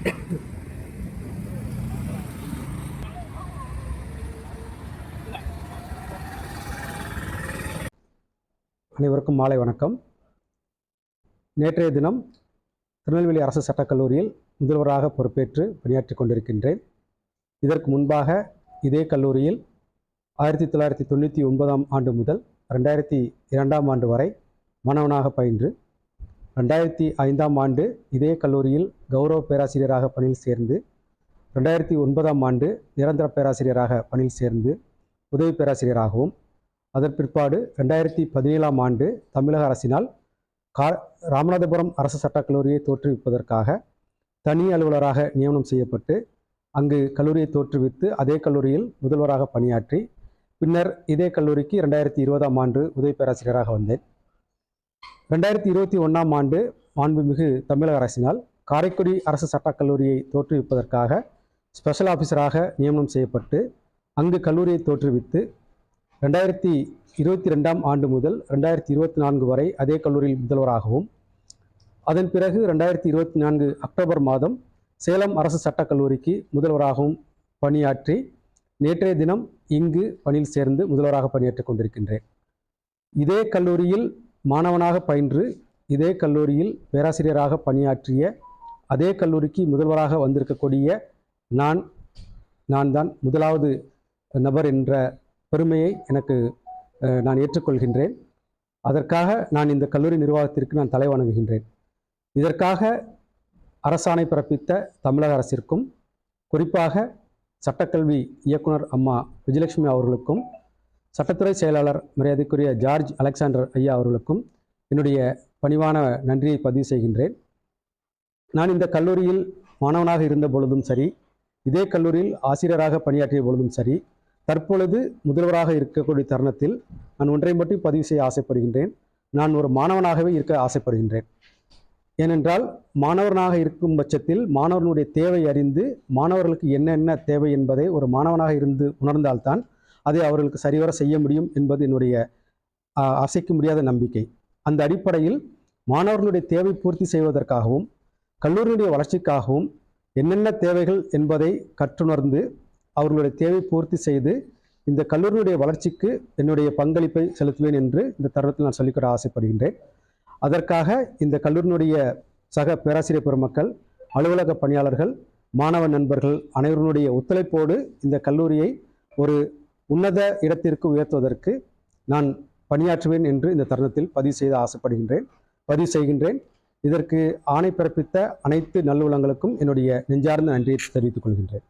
அனைவருக்கும் மாலை வணக்கம். நேற்றைய தினம் திருநெல்வேலி அரசு சட்டக் கல்லூரியில் முதல்வராக பொறுப்பேற்று பணியாற்றிக் கொண்டிருக்கின்றேன். இதற்கு முன்பாக இதே கல்லூரியில் ஆயிரத்தி தொள்ளாயிரத்தி தொண்ணூற்றி ஒன்பதாம் ஆண்டு முதல் ரெண்டாயிரத்தி இரண்டாம் ஆண்டு வரை மாணவனாக பயின்று ரெண்டாயிரத்தி ஐந்தாம் ஆண்டு இதே கல்லூரியில் கௌரவ பேராசிரியராக பணியில் சேர்ந்து ரெண்டாயிரத்தி ஒன்பதாம் ஆண்டு நிரந்தர பேராசிரியராக பணியில் சேர்ந்து உதவி பேராசிரியராகவும் அதன் பிற்பாடு ரெண்டாயிரத்தி பதினேழாம் ஆண்டு தமிழக அரசினால் கா ராமநாதபுரம் அரசு சட்டக் கல்லூரியை தோற்றுவிப்பதற்காக தனி அலுவலராக நியமனம் செய்யப்பட்டு அங்கு கல்லூரியை தோற்றுவித்து அதே கல்லூரியில் முதல்வராக பணியாற்றி பின்னர் இதே கல்லூரிக்கு ரெண்டாயிரத்தி இருபதாம் ஆண்டு உதவி பேராசிரியராக வந்தேன். ரெண்டாயிரத்தி இருபத்தி ஒன்றாம் ஆண்டு மாண்புமிகு தமிழக அரசினால் காரைக்குடி அரசு சட்டக்கல்லூரியை தோற்றுவிப்பதற்காக ஸ்பெஷல் ஆஃபீஸராக நியமனம் செய்யப்பட்டு அங்கு கல்லூரியை தோற்றுவித்து ரெண்டாயிரத்தி இருபத்தி ரெண்டாம் ஆண்டு முதல் ரெண்டாயிரத்தி இருபத்தி நான்கு வரை அதே கல்லூரியில் முதல்வராகவும் அதன் பிறகு ரெண்டாயிரத்தி இருபத்தி நான்கு அக்டோபர் மாதம் சேலம் அரசு சட்டக் கல்லூரிக்கு முதல்வராகவும் பணியாற்றி நேற்றைய தினம் இங்கு பணியில் சேர்ந்து முதல்வராக பணியாற்றிக் கொண்டிருக்கின்றேன். இதே கல்லூரியில் மாணவனாக பயின்று இதே கல்லூரியில் பேராசிரியராக பணியாற்றிய அதே கல்லூரிக்கு முதல்வராக வந்திருக்கக்கூடிய நான் நான் தான் முதலாவது நபர் என்ற பெருமையை எனக்கு நான் ஏற்றுக்கொள்கின்றேன். அதற்காக நான் இந்த கல்லூரி நிர்வாகத்திற்கு நான் தலை வணங்குகின்றேன். இதற்காக அரசாணை பிறப்பித்த தமிழக அரசிற்கும் குறிப்பாக சட்டக்கல்வி இயக்குனர் அம்மா விஜயலட்சுமி அவர்களுக்கும் சட்டத்துறை செயலாளர் மரியாதைக்குரிய ஜார்ஜ் அலெக்சாண்டர் ஐயா அவர்களுக்கும் என்னுடைய பணிவான நன்றியை பதிவு செய்கின்றேன். நான் இந்த கல்லூரியில் மாணவனாக இருந்த பொழுதும் சரி இதே கல்லூரியில் ஆசிரியராக பணியாற்றிய பொழுதும் சரி தற்பொழுது முதல்வராக இருக்கக்கூடிய தருணத்தில் நான் ஒன்றை மட்டும் பதிவு செய்ய ஆசைப்படுகின்றேன். நான் ஒரு மாணவனாகவே இருக்க ஆசைப்படுகின்றேன். ஏனென்றால் மாணவனாக இருக்கும் பட்சத்தில் மாணவனுடைய தேவை அறிந்து மாணவர்களுக்கு என்னென்ன தேவை என்பதை ஒரு மாணவனாக இருந்து உணர்ந்தால்தான் அதை அவர்களுக்கு சரிவர செய்ய முடியும் என்பது என்னுடைய அசைக்க முடியாத நம்பிக்கை. அந்த அடிப்படையில் மாணவர்களுடைய தேவை பூர்த்தி செய்வதற்காகவும் கல்லூரியுடைய வளர்ச்சிக்காகவும் என்னென்ன தேவைகள் என்பதை கற்றுணர்ந்து அவர்களுடைய தேவை பூர்த்தி செய்து இந்த கல்லூரியுடைய வளர்ச்சிக்கு என்னுடைய பங்களிப்பை செலுத்துவேன் என்று இந்த தருணத்தில் நான் சொல்லிக்கொள்ள ஆசைப்படுகின்றேன். அதற்காக இந்த கல்லூரியினுடைய சக பேராசிரியர் பெருமக்கள் அலுவலக பணியாளர்கள் மாணவ நண்பர்கள் அனைவருடைய ஒத்துழைப்போடு இந்த கல்லூரியை ஒரு உன்னத இடத்திற்கு உயர்த்துவதற்கு நான் பணியாற்றுவேன் என்று இந்த தருணத்தில் பதிவு செய்து ஆசைப்படுகின்றேன். பதிவு செய்கின்றேன். இதற்கு ஆணை பிறப்பித்த அனைத்து நல்லுவலங்களுக்கும் என்னுடைய நெஞ்சார்ந்த நன்றியை தெரிவித்துக் கொள்கின்றேன்.